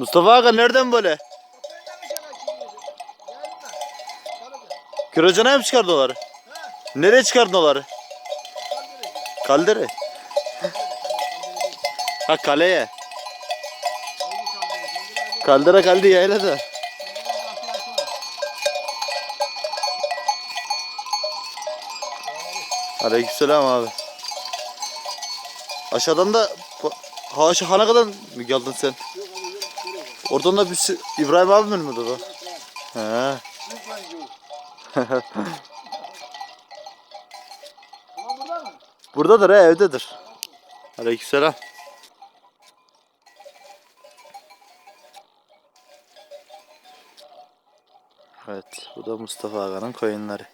Mustafa Aga nereden böyle? Küracana mı çıkardın onları? Nereye çıkardın onları? Kaldere. Ha kaleye. Kaldera kaldı yayla da. Aleykümselam abi. Aşağıdan da ha şu hana kadar mı geldin sen? Oradan da bir sü- İbrahim abi mi burada da? He. Buradadır he evdedir. Aleykümselam. Evet bu da Mustafa Aga'nın koyunları.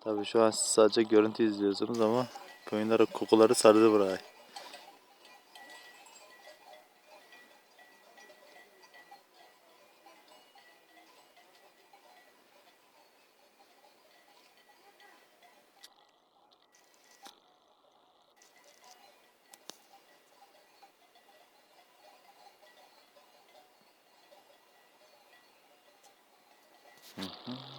Tabii şu an sadece görüntü izliyorsunuz ama koyunlara kokuları sardı burayı. Mm-hmm.